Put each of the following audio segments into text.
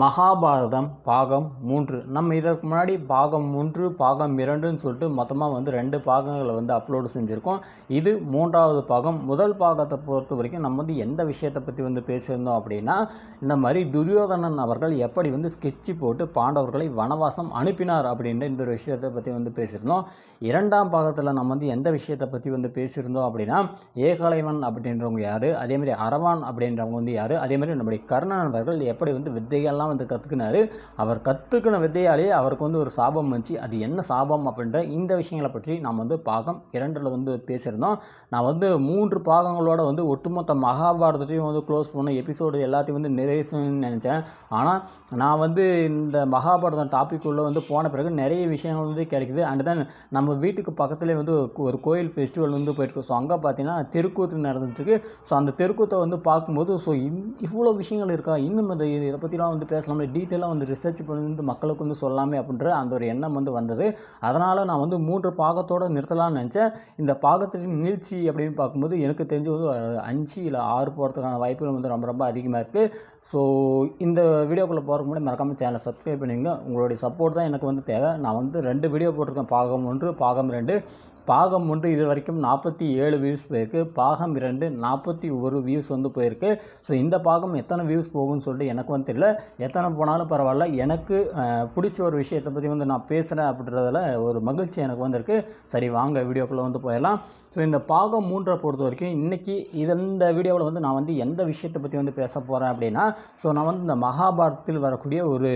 மகாபாரதம் பாகம் மூன்று. நம்ம இதற்கு முன்னாடி பாகம் மூன்று பாகம் இரண்டுன்னு சொல்லிட்டு மொத்தமாக வந்து ரெண்டு பாகங்களை வந்து அப்லோடு செஞ்சுருக்கோம். இது மூன்றாவது பாகம். முதல் பாகத்தை பொறுத்த வரைக்கும் நம்ம வந்து எந்த விஷயத்தை பற்றி வந்து பேசியிருந்தோம் அப்படின்னா இந்த மாதிரி துரியோதனன் அவர்கள் எப்படி வந்து ஸ்கெட்சு போட்டு பாண்டவர்களை வனவாசம் அனுப்பினார் அப்படின்ற இந்த ஒரு விஷயத்தை பற்றி வந்து பேசியிருந்தோம். இரண்டாம் பாகத்தில் நம்ம வந்து எந்த விஷயத்தை பற்றி வந்து பேசியிருந்தோம் அப்படின்னா ஏகலைவன் அப்படின்றவங்க யார்? அதேமாதிரி அரவான் அப்படின்றவங்க வந்து யார்? அதேமாதிரி நம்முடைய கர்ணன் அவர்கள் எப்படி வந்து வித்தைகள்லாம் வந்து கற்றுக்கினார் அவர் கற்றுக்கின வித்தையாலே அவருக்கு வந்து ஒரு சாபம் வந்துச்சு. அது என்ன சாபம் அப்படின்ற இந்த விஷயங்களை பற்றி நாம் வந்து பாகம் இரண்டில் வந்து பேசியிருந்தோம். நான் வந்து மூன்று பாகங்களோட வந்து ஒட்டுமொத்த மகாபாரதத்தையும் வந்து க்ளோஸ் பண்ண எபிசோடு எல்லாத்தையும் வந்து நிறைவு நினச்சேன். ஆனால் நான் வந்து இந்த மகாபாரதம் டாபிக் உள்ளே வந்து போன பிறகு நிறைய விஷயங்கள் வந்து கிடைக்குது. அண்ட் தென் நம்ம வீட்டுக்கு பக்கத்துலேயே வந்து ஒரு கோயில் ஃபெஸ்டிவல் வந்து போயிருக்கு. ஸோ அங்கே பார்த்தீங்கன்னா தெருக்கூத்து நடந்துட்டுருக்கு. ஸோ அந்த தெருக்கூத்தை வந்து பார்க்கும்போது ஸோ இவ்வளோ விஷயங்கள் இருக்கா? இன்னும் இந்த இதை பற்றிலாம் வந்து பேசலாமே. டீட்டெயிலாக வந்து ரிசர்ச் பண்ணி வந்து மக்களுக்கு வந்து சொல்லாமே அப்படின்ற அந்த ஒரு எண்ணம் வந்து வந்தது. அதனால் நான் வந்து மூன்று பாகத்தோடு நிறுத்தலாம்னு நினச்சேன். இந்த பாகத்தின் நீழ்ச்சி அப்படின்னு பார்க்கும்போது எனக்கு தெரிஞ்சு வந்து ஒரு அஞ்சு இல்லை ஆறு போகிறதுக்கான வாய்ப்புகள் வந்து ரொம்ப ரொம்ப அதிகமாக இருக்குது ஸோ இந்த வீடியோக்குள்ளே போகிறக்கு முன்னாடி மறக்காமல் சேனலை சப்ஸ்கிரைப் பண்ணிங்க உங்களுடைய சப்போர்ட் தான் எனக்கு வந்து தேவை. நான் வந்து ரெண்டு வீடியோ போட்டிருக்கேன். பாகம் ஒன்று பாகம் ரெண்டு. பாகம் ஒன்று இது வரைக்கும் நாற்பத்தி ஏழு வியூஸ் போயிருக்கு. பாகம் இரண்டு நாற்பத்தி ஒரு வியூஸ் வந்து போயிருக்கு. ஸோ இந்த பாகம் எத்தனை வியூஸ் போகும்னு சொல்லிட்டு எனக்கு வந்து தெரியல. எத்தனை போனாலும் பரவாயில்ல. எனக்கு பிடிச்ச ஒரு விஷயத்தை பற்றி வந்து நான் பேசுகிறேன் அப்படின்றதில் ஒரு மகிழ்ச்சி எனக்கு வந்திருக்கு. சரி வாங்க வீடியோக்குள்ளே வந்து போயிடலாம். ஸோ இந்த பாகம் மூன்றை பொறுத்த வரைக்கும் இன்றைக்கி இது இந்த வீடியோவில் வந்து நான் வந்து எந்த விஷயத்தை பற்றி வந்து பேச போகிறேன் அப்படின்னா ஸோ நான் வந்து இந்த மகாபாரதத்தில் வரக்கூடிய ஒரு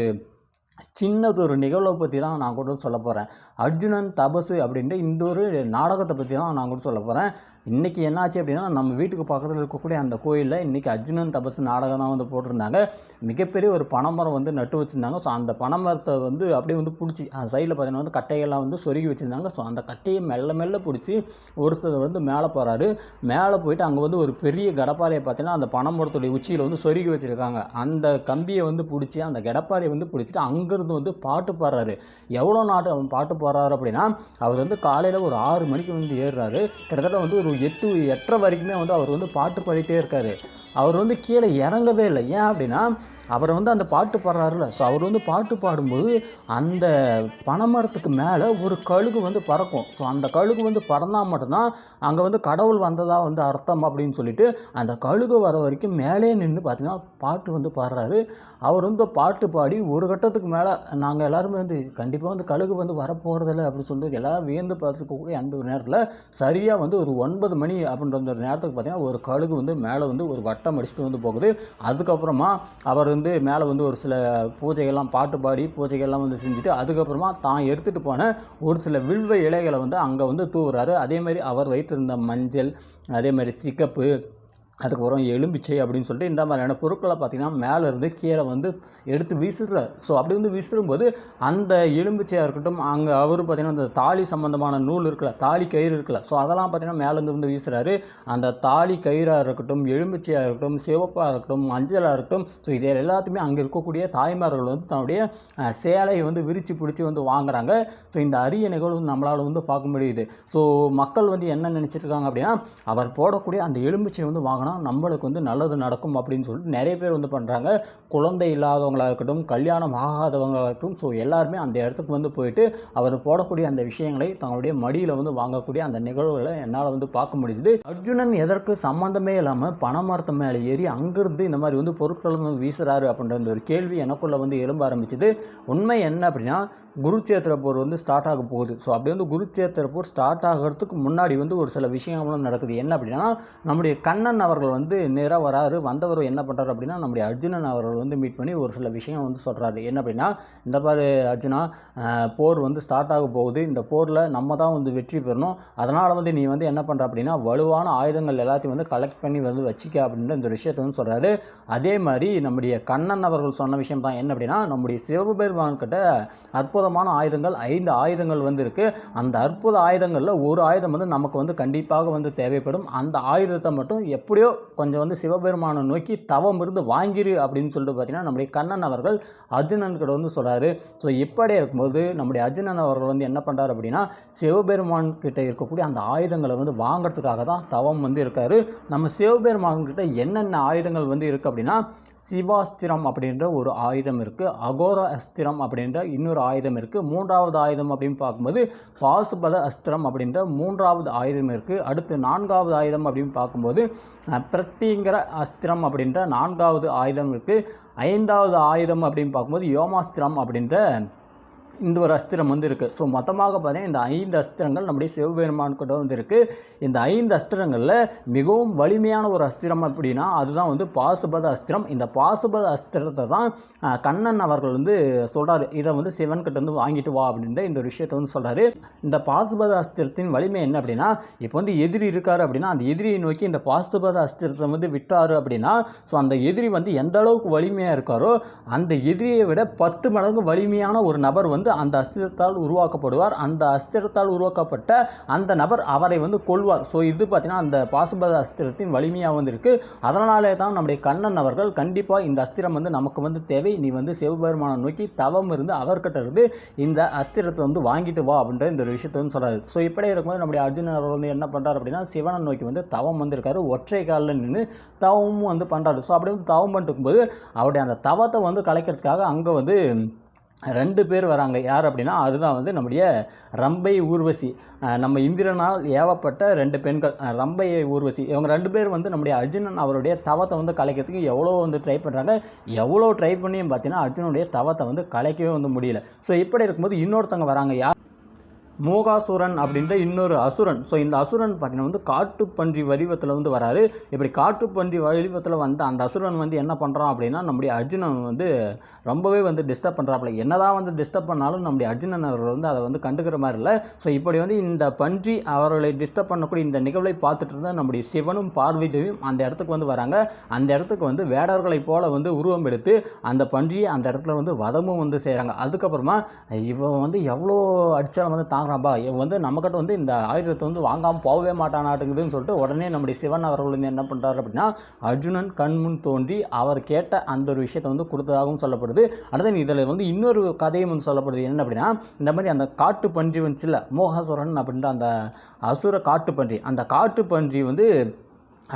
சின்னதொரு நிகழ்வை பற்றி தான் நான் கூட சொல்ல போகிறேன் அர்ஜுனன் தபசு அப்படின்ட்டு இந்த ஒரு நாடகத்தை பற்றி தான் நான் கூட சொல்ல போகிறேன் இன்றைக்கி என்னாச்சு அப்படின்னா நம்ம வீட்டுக்கு பக்கத்தில் இருக்கக்கூடிய அந்த கோயிலில் இன்றைக்கி அர்ஜுனன் தபசு நாடகம் தான் வந்து போட்டிருந்தாங்க. மிகப்பெரிய ஒரு பனைமரம் வந்து நட்டு வச்சுருந்தாங்க. ஸோ அந்த பனைமரத்தை வந்து அப்படியே வந்து பிடிச்சி அந்த சைடில் பார்த்தீங்கன்னா வந்து கட்டையெல்லாம் வந்து சொருகி வச்சுருந்தாங்க. ஸோ அந்த கட்டையை மெல்ல மெல்ல பிடிச்சி ஒரு சிலர் வந்து மேலே போகிறாரு மேலே போயிட்டு அங்கே வந்து ஒரு பெரிய கடப்பாறையை பார்த்தீங்கன்னா அந்த பனைமரத்துடைய உச்சியில் வந்து சொருகி வச்சுருக்காங்க. அந்த கம்பியை வந்து பிடிச்சி அந்த கடப்பாறையை வந்து பிடிச்சிட்டு அங்கேருந்து வந்து பாட்டு பாடுறாரு. எவ்வளோ நாட்டு அவன் பாட்டு பாடுறாரு அப்படின்னா அவர் வந்து காலையில் ஒரு ஆறு மணிக்கு வந்து ஏறுறாரு. கிட்டத்தட்ட வந்து ஒரு எட்டு எட்டரை வரைக்குமே வந்து அவர் வந்து பாட்டு பாடிட்டே இருக்கார். அவர் வந்து கீழே இறங்கவே இல்லை. ஏன் அப்படின்னா அவர் வந்து அந்த பாட்டு பாடுறாருல ஸோ அவர் வந்து பாட்டு பாடும்போது அந்த பனைமரத்துக்கு மேலே ஒரு கழுகு வந்து பறக்கும். ஸோ அந்த கழுகு வந்து பறந்தால் மட்டும்தான் அங்கே வந்து கடவுள் வந்ததாக வந்து அர்த்தம் அப்படின்னு சொல்லிட்டு அந்த கழுகு வர வரைக்கும் மேலே நின்று பார்த்தீங்கன்னா பாட்டு வந்து பாடுறாரு. அவர் வந்து பாட்டு பாடி ஒரு கட்டத்துக்கு மேலே நாங்கள் எல்லாருமே வந்து கண்டிப்பாக வந்து கழுகு வந்து வரப்போகிறதில்ல அப்படின்னு சொல்லிட்டு எல்லோரும் வியந்து பார்த்துருக்கக்கூடிய அந்த நேரத்தில் சரியாக வந்து ஒரு ஒன் ஒன்பது மணி அப்படின்ற ஒரு நேரத்துக்கு பார்த்தீங்கன்னா ஒரு கழுகு வந்து மேலே வந்து ஒரு வட்டம் அடிச்சுட்டு வந்து போகுது. அதுக்கப்புறமா அவர் வந்து மேலே வந்து ஒரு சில பூஜைகள்லாம் பாட்டு பாடி பூஜைகள்லாம் வந்து செஞ்சுட்டு அதுக்கப்புறமா தான் எடுத்துகிட்டு போன ஒரு சில வில்வ இலைகளை வந்து அங்கே வந்து தூவுறாரு. அதே மாதிரி அவர் வைத்திருந்த மஞ்சள் அதே மாதிரி அதுக்கப்புறம் எலும்பிச்சை அப்படின்னு சொல்லிட்டு இந்த மாதிரியான பொருட்களை பார்த்தீங்கன்னா மேலேருந்து கீழே வந்து எடுத்து வீசுற ஸோ அப்படி வந்து வீசும்போது அந்த எலும்பிச்சையாக இருக்கட்டும் அங்கே அவர் பார்த்திங்கன்னா அந்த தாலி சம்மந்தமான நூல் இருக்கல தாலி கயிறு இருக்கல ஸோ அதெல்லாம் பார்த்தீங்கன்னா மேலேருந்து வந்து வீசுகிறாரு அந்த தாலி கயிறாக இருக்கட்டும் எலும்பிச்சையாக இருக்கட்டும் சிவப்பாக இருக்கட்டும் மஞ்சளாக இருக்கட்டும் ஸோ இது எல்லாத்தையுமே அங்கே இருக்கக்கூடிய தாய்மார்கள் வந்து தன்னுடைய சேலையை வந்து விரித்து பிடிச்சி வந்து வாங்குறாங்க. ஸோ இந்த அரிய நிகழ்வு நம்மளால் வந்து பார்க்க முடியுது. ஸோ மக்கள் வந்து என்ன நினச்சிருக்காங்க அப்படின்னா அவர் போடக்கூடிய அந்த எலும்பிச்சை வந்து வாங்கினா நம்மளுக்கு வந்து நல்லது நடக்கும் அப்படின்னு சொல்லிட்டு நிறைய பேர் வந்து பண்ணுறாங்க. குழந்தை இல்லாதவங்களாக இருக்கட்டும் கல்யாணம் ஆகாதவங்களாக இருக்கட்டும் ஸோ எல்லாருமே அந்த இடத்துக்கு வந்து போயிட்டு அவர் போடக்கூடிய அந்த விஷயங்களை தங்களுடைய மடியில் வந்து வாங்கக்கூடிய அந்த நிகழ்வுகளை என்னால் வந்து பார்க்க முடிஞ்சுது. அர்ஜுனன் எதற்கு சம்மந்தமே இல்லாமல் பணமரத்து மேலே ஏறி அங்கிருந்து இந்த மாதிரி வந்து பொருட்கள் வந்து வீசுகிறாரு அப்படின்ற ஒரு கேள்வி எனக்குள்ளே வந்து எழும்ப ஆரம்பிச்சது. உண்மை என்ன அப்படின்னா குருச்சேத்திர போர் வந்து ஸ்டார்ட் ஆக போகுது. ஸோ அப்படி வந்து குருச்சேத்திர போர் ஸ்டார்ட் ஆகிறதுக்கு முன்னாடி வந்து ஒரு சில விஷயங்களும் நடக்குது. என்ன அப்படின்னா நம்முடைய கண்ணன் அவர் அவர்கள் வந்து நேராக வராரு. வந்தவர் என்ன பண்ணுறாரு அப்படின்னா நம்முடைய அர்ஜுனன் அவர்கள் வந்து மீட் பண்ணி ஒரு சில விஷயம் வந்து சொல்கிறாரு என்ன அப்படின்னா இந்த பாரு அர்ஜுனா போர் வந்து ஸ்டார்ட் ஆக போகுது. இந்த போரில் நம்ம தான் வந்து வெற்றி பெறணும். அதனால் வந்து நீ வந்து என்ன பண்ணுற அப்படின்னா வலுவான ஆயுதங்கள் எல்லாத்தையும் வந்து கலெக்ட் பண்ணி வந்து வச்சிக்க அப்படின்ற இந்த விஷயத்தை வந்து சொல்கிறாரு அதே மாதிரி நம்முடைய கண்ணன் அவர்கள் சொன்ன விஷயம் தான் என்ன அப்படின்னா நம்முடைய சிவபெருமான் கிட்ட அற்புதமான ஆயுதங்கள் ஐந்து ஆயுதங்கள் வந்து இருக்குது அந்த அற்புத ஆயுதங்களில் ஒரு ஆயுதம் வந்து நமக்கு வந்து கண்டிப்பாக வந்து தேவைப்படும். அந்த ஆயுதத்தை மட்டும் எப்படி எப்படியோ கொஞ்சம் வந்து சிவபெருமானை நோக்கி தவம் இருந்து வாங்கிரு அப்படின்னு சொல்லிட்டு பார்த்தீங்கன்னா நம்முடைய கண்ணன் அவர்கள் அர்ஜுனன்கிட்ட வந்து சொல்கிறாரு ஸோ இப்படி இருக்கும்போது நம்முடைய அர்ஜுனன் அவர்கள் வந்து என்ன பண்ணுறாரு அப்படின்னா சிவபெருமான் கிட்ட இருக்கக்கூடிய அந்த ஆயுதங்களை வந்து வாங்குறதுக்காக தான் தவம் வந்து இருக்காரு. நம்ம சிவபெருமான் கிட்ட என்னென்ன ஆயுதங்கள் வந்து இருக்குது அப்படின்னா சிவாஸ்திரம் அப்படின்ற ஒரு ஆயுதம் இருக்குது அகோர அஸ்திரம் அப்படின்ற இன்னொரு ஆயுதம் இருக்குது மூன்றாவது ஆயுதம் அப்படின்னு பார்க்கும்போது பாசுபத அஸ்திரம் அப்படின்ற மூன்றாவது ஆயுதம் இருக்குது அடுத்து நான்காவது ஆயுதம் அப்படின்னு பார்க்கும்போது பிரத்திங்கிற அஸ்திரம் அப்படின்ற நான்காவது ஆயுதம் இருக்குது ஐந்தாவது ஆயுதம் அப்படின்னு பார்க்கும்போது யோமாஸ்திரம் அப்படின்ற இந்த ஒரு அஸ்திரம் வந்து இருக்குது ஸோ மொத்தமாக பார்த்தீங்கன்னா இந்த ஐந்து அஸ்திரங்கள் நம்முடைய சிவபெருமான்கிட்ட வந்து இருக்குது இந்த ஐந்து அஸ்திரங்களில் மிகவும் வலிமையான ஒரு அஸ்திரம் அப்படின்னா அதுதான் வந்து பாசுபத அஸ்திரம். இந்த பாசுபத அஸ்திரத்தை தான் கண்ணன் அவர்கள் வந்து சொல்கிறாரு இதை வந்து சிவன்கிட்ட வந்து வாங்கிட்டு வா அப்படின்ற இந்த ஒரு விஷயத்தை வந்து சொல்கிறாரு இந்த பாசுபத அஸ்திரத்தின் வலிமை என்ன அப்படின்னா இப்போ வந்து எதிரி இருக்கார் அப்படின்னா அந்த எதிரியை நோக்கி இந்த பாசுபத அஸ்திரத்தை வந்து விட்டார் அப்படின்னா ஸோ அந்த எதிரி வந்து எந்த அளவுக்கு வலிமையாக இருக்காரோ அந்த எதிரியை விட பத்து மடங்கு வலிமையான ஒரு நபர் வந்து அந்த அஸ்திரத்தால் உருவாக்கப்படுவார். அந்த அஸ்திரத்தால் உருவாக்கப்பட்ட அந்த நபர் அவரை வந்து கொள்வார் ஸோ இது பார்த்தீங்கன்னா அந்த பாசுபத அஸ்திரத்தின் வலிமையாக வந்து இருக்குது அதனாலே தான் நம்முடைய கண்ணன் அவர்கள் கண்டிப்பாக இந்த அஸ்திரம் வந்து நமக்கு வந்து தேவை. நீ வந்து சிவபெருமானை நோக்கி தவம் இருந்து அவர்கிட்ட இருந்து இந்த அஸ்திரத்தை வந்து வாங்கிட்டு வா அப்படின்ற இந்த விஷயத்தை வந்து சொல்கிறாரு ஸோ இப்படி இருக்கும்போது நம்முடைய அர்ஜுனன் அவர் வந்து என்ன பண்ணுறாரு அப்படின்னா சிவனை நோக்கி வந்து தவம் வந்திருக்காரு. ஒற்றை காலில் நின்று தவமும் வந்து பண்ணுறாரு ஸோ அப்படி வந்து தவம் பண்ணிட்டு இருக்கும்போது அவருடைய அந்த தவத்தை வந்து கலைக்கிறதுக்காக அங்கே வந்து ரெண்டு பேர் வராங்க. யார் அப்படின்னா அதுதான் வந்து நம்முடைய ரம்பை ஊர்வசி. நம்ம இந்திரனால் ஏவப்பட்ட ரெண்டு பெண்கள். ரம்பை ஊர்வசி. இவங்க ரெண்டு பேர் வந்து நம்முடைய அர்ஜுனன் அவருடைய தவத்தை வந்து கலைக்கிறதுக்கு எவ்வளோ வந்து ட்ரை பண்ணுறாங்க எவ்வளோ ட்ரை பண்ணியும் பார்த்தீங்கன்னா அர்ஜுனனுடைய தவத்தை வந்து கலைக்கவே வந்து முடியல. ஸோ இப்படி இருக்கும்போது இன்னொருத்தவங்க வராங்க. யார் மூகாசுரன் அப்படின்ற இன்னொரு அசுரன். ஸோ இந்த அசுரன் பார்த்தீங்கன்னா வந்து காட்டுப்பன்றி வடிவத்தில் வந்து வராரு. இப்படி காட்டுப்பன்றி வடிவத்தில் வந்த அந்த அசுரன் வந்து என்ன பண்ணுறான் அப்படின்னா நம்முடைய அர்ஜுனன் வந்து ரொம்பவே வந்து டிஸ்டர்ப் பண்ணுறாப்புல என்னதான் வந்து டிஸ்டர்ப் பண்ணாலும் நம்முடைய அர்ஜுனன் அவர்கள் வந்து அதை வந்து கண்டுக்கிற மாதிரி இல்லை. ஸோ இப்படி வந்து இந்த பன்றி அவர்களை டிஸ்டர்ப் பண்ணக்கூடிய இந்த நிகழ்வை பார்த்துட்டு இருந்தால் நம்முடைய சிவனும் பார்வதியும் அந்த இடத்துக்கு வந்து வராங்க. அந்த இடத்துக்கு வந்து வேடர்களைப் போல வந்து உருவம் எடுத்து அந்த பன்றியை அந்த இடத்துல வந்து வதமும் வந்து செய்கிறாங்க அதுக்கப்புறமா இவன் வந்து எவ்வளோ அடித்தாலும் வந்து தாங்க இவன் வந்து நம்மக்கிட்ட வந்து இந்த ஆயுதத்தை வந்து வாங்காமல் போகவே மாட்டானாட்டுங்குதுன்னு சொல்லிட்டு உடனே நம்முடைய சிவன் அவர்கள் வந்து என்ன பண்ணுறாரு அப்படின்னா அர்ஜுனன் கண்முன் தோன்றி அவர் கேட்ட அந்த ஒரு விஷயத்தை வந்து கொடுத்ததாகவும் சொல்லப்படுது. அடுத்து இதில் வந்து இன்னொரு கதையும் வந்து சொல்லப்படுது. என்ன அப்படின்னா இந்த மாதிரி அந்த காட்டு பன்றி வந்துச்சுல்ல மோகாசுரன் அப்படின்ற அந்த அசுர காட்டு பன்றி அந்த காட்டு பன்றி வந்து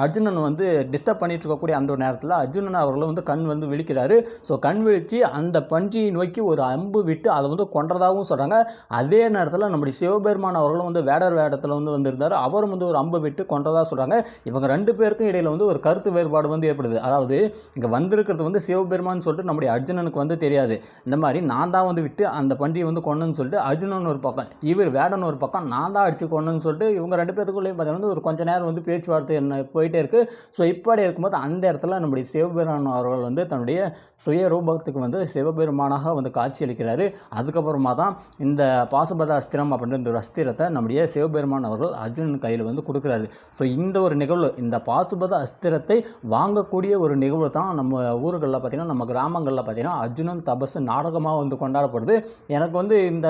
அர்ஜுனன் வந்து டிஸ்டர்ப் பண்ணிட்டு இருக்கக்கூடிய அந்த ஒரு நேரத்தில் அர்ஜுனன் அவர்களும் வந்து கண் வந்து விழிக்கிறாரு. ஸோ கண் விழித்து அந்த பன்றியை நோக்கி ஒரு அம்பு விட்டு அதை வந்து கொன்றதாகவும் சொல்கிறாங்க அதே நேரத்தில் நம்முடைய சிவபெருமான் அவர்களும் வந்து வேடர் வேடத்தில் வந்து வந்திருந்தார். அவரும் வந்து ஒரு அம்பு விட்டு கொன்றதாக சொல்கிறாங்க இவங்க ரெண்டு பேருக்கும் இடையில் வந்து ஒரு கருத்து வேறுபாடு வந்து ஏற்படுது. அதாவது இங்கே வந்திருக்கிறது வந்து சிவபெருமான் சொல்லிட்டு நம்முடைய அர்ஜுனனுக்கு வந்து தெரியாது. இந்த மாதிரி நான் தான் வந்து விட்டு அந்த பன்றியை வந்து கொண்டேன்னு சொல்லிட்டு அர்ஜுனன் ஒரு பக்கம் இவர் வேடன் ஒரு பக்கம் நான் தான் அடிச்சு கொண்டேன்னு சொல்லிட்டு இவங்க ரெண்டு பேருக்குள்ளேயும் பார்த்தீங்கன்னா வந்து ஒரு கொஞ்ச நேரம் வந்து பேச்சுவார்த்தை என்ன போயிட்டே இருக்குது ஸோ இப்படி இருக்கும்போது அந்த இடத்துல நம்முடைய சிவபெருமான் அவர்கள் வந்து தன்னுடைய சுய ரூபத்துக்கு வந்து சிவபெருமானாக வந்து காட்சியளிக்கிறாரு. அதுக்கப்புறமா தான் இந்த பாசுபத அஸ்திரம் அப்படின்ற இந்த ஒரு அஸ்திரத்தை நம்முடைய சிவபெருமான் அவர்கள் அர்ஜுனன் கையில் வந்து கொடுக்குறாரு. ஸோ இந்த ஒரு நிகழ்வு இந்த பாசுபத அஸ்திரத்தை வாங்கக்கூடிய ஒரு நிகழ்வு தான் நம்ம ஊர்களில் பார்த்திங்கன்னா நம்ம கிராமங்களில் பார்த்திங்கன்னா அர்ஜுனன் தபசு நாடகமாக வந்து கொண்டாடப்படுது. எனக்கு வந்து இந்த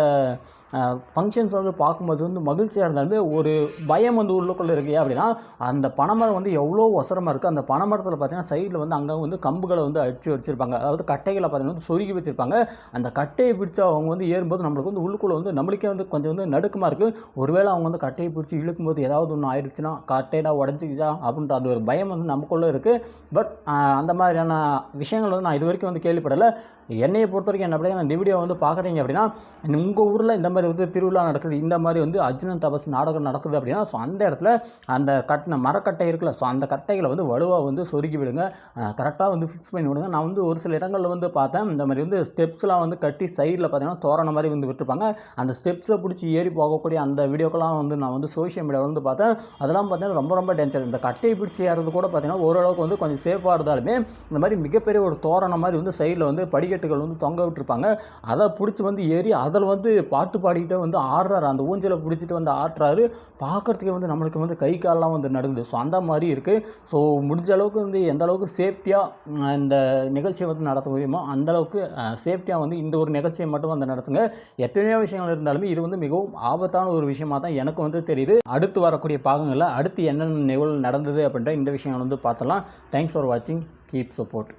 ஃபங்க்ஷன்ஸ் வந்து பார்க்கும்போது வந்து மகிழ்ச்சியாக இருந்தாலுமே ஒரு பயம் வந்து உள்ளுக்குள்ளே இருக்கு. ஏன் அப்படின்னா அந்த பனைமரம் வந்து எவ்வளோ ஒசரமாக இருக்குது அந்த பனை மரத்தில் பார்த்தீங்கன்னா சைடில் வந்து அங்கே வந்து கம்புகளை வந்து அடிச்சு வச்சுருப்பாங்க. அதாவது கட்டைகளை பார்த்தீங்கன்னா வந்து சொருகி வச்சுருப்பாங்க. அந்த கட்டையை பிடிச்சி அவங்க வந்து ஏறும்போது நம்மளுக்கு வந்து உள்ளுக்குள்ளே வந்து நம்மளுக்கே வந்து கொஞ்சம் வந்து நடுக்கமாக இருக்குது ஒருவேளை அவங்க வந்து கட்டையை பிடிச்சி இழுக்கும்போது ஏதாவது ஒன்று ஆயிடுச்சுன்னா கட்டையெல்லாம் உடஞ்சிக்கிச்சா அப்படின்ற அது ஒரு பயம் வந்து நமக்குள்ளே இருக்குது பட் அந்த மாதிரியான விஷயங்கள் வந்து நான் இது வரைக்கும் வந்து கேள்விப்படலை. என்னையை பொறுத்த வரைக்கும் என்ன அப்படின்னா இந்த வீடியோ வந்து பார்க்குறீங்க அப்படின்னா உங்கள் ஊரில் இந்த மாதிரி வந்து திருவிழா நடக்குது இந்த மாதிரி வந்து அர்ஜுனன் தபஸ் நாடகம் நடக்குது அப்படின்னா ஸோ அந்த இடத்துல அந்த கட்டின மரக்கட்டை இருக்குல்ல. ஸோ அந்த கட்டைகளை வந்து வலுவாக வந்து சொருக்கி விடுங்க. கரெக்டாக வந்து ஃபிக்ஸ் பண்ணி விடுங்க. நான் வந்து ஒரு சில இடங்களில் வந்து பார்த்தேன். இந்த மாதிரி வந்து ஸ்டெப்ஸ்லாம் வந்து கட்டி சைடில் பார்த்தீங்கன்னா தோரண மாதிரி வந்து விட்டுருப்பாங்க. அந்த ஸ்டெப்ஸை பிடிச்சி ஏறி போகக்கூடிய அந்த வீடியோக்கெல்லாம் வந்து நான் வந்து சோஷியல் மீடியாவில் வந்து பார்த்தேன். அதெல்லாம் பார்த்தீங்கன்னா ரொம்ப ரொம்ப டேஞ்சர் இந்த கட்டையை பிடிச்சி ஏறது கூட பார்த்தீங்கன்னா ஓரளவுக்கு வந்து கொஞ்சம் சேஃபாக இருந்தாலுமே இந்த மாதிரி மிகப்பெரிய ஒரு தோரணம் மாதிரி வந்து சைடில் வந்து படிக்கட்டுகள் வந்து தொங்க விட்டுருப்பாங்க. அதை பிடிச்சி வந்து ஏறி அதில் வந்து பாட்டு பாடிக்கிட்டே வந்து ஆடுறாரு. அந்த ஊஞ்சலை பிடிச்சிட்டு வந்து ஆடுறாரு பார்க்குறதுக்கே வந்து நம்மளுக்கு வந்து கை காலெலாம் வந்து நடுங்குது. ஸோ அந்த மாதிரி மாதிரி இருக்குது ஸோ முடிஞ்ச அளவுக்கு வந்து எந்த அளவுக்கு சேஃப்டியாக இந்த நிகழ்ச்சியை வந்து நடத்த முடியுமோ அந்த அளவுக்கு சேஃப்டியாக வந்து இந்த ஒரு நிகழ்ச்சியை மட்டும் வந்து நடத்துங்க. எத்தனையோ விஷயங்கள் இருந்தாலுமே இது வந்து மிகவும் ஆபத்தான ஒரு விஷயமாக தான் எனக்கு வந்து தெரியுது. அடுத்து வரக்கூடிய பாகங்களில் அடுத்து என்னென்ன நிகழ்வு நடந்தது அப்படின்ற இந்த விஷயங்கள் வந்து பார்த்தலாம் தேங்க்ஸ் ஃபார் வாட்சிங் கீப் சப்போர்ட்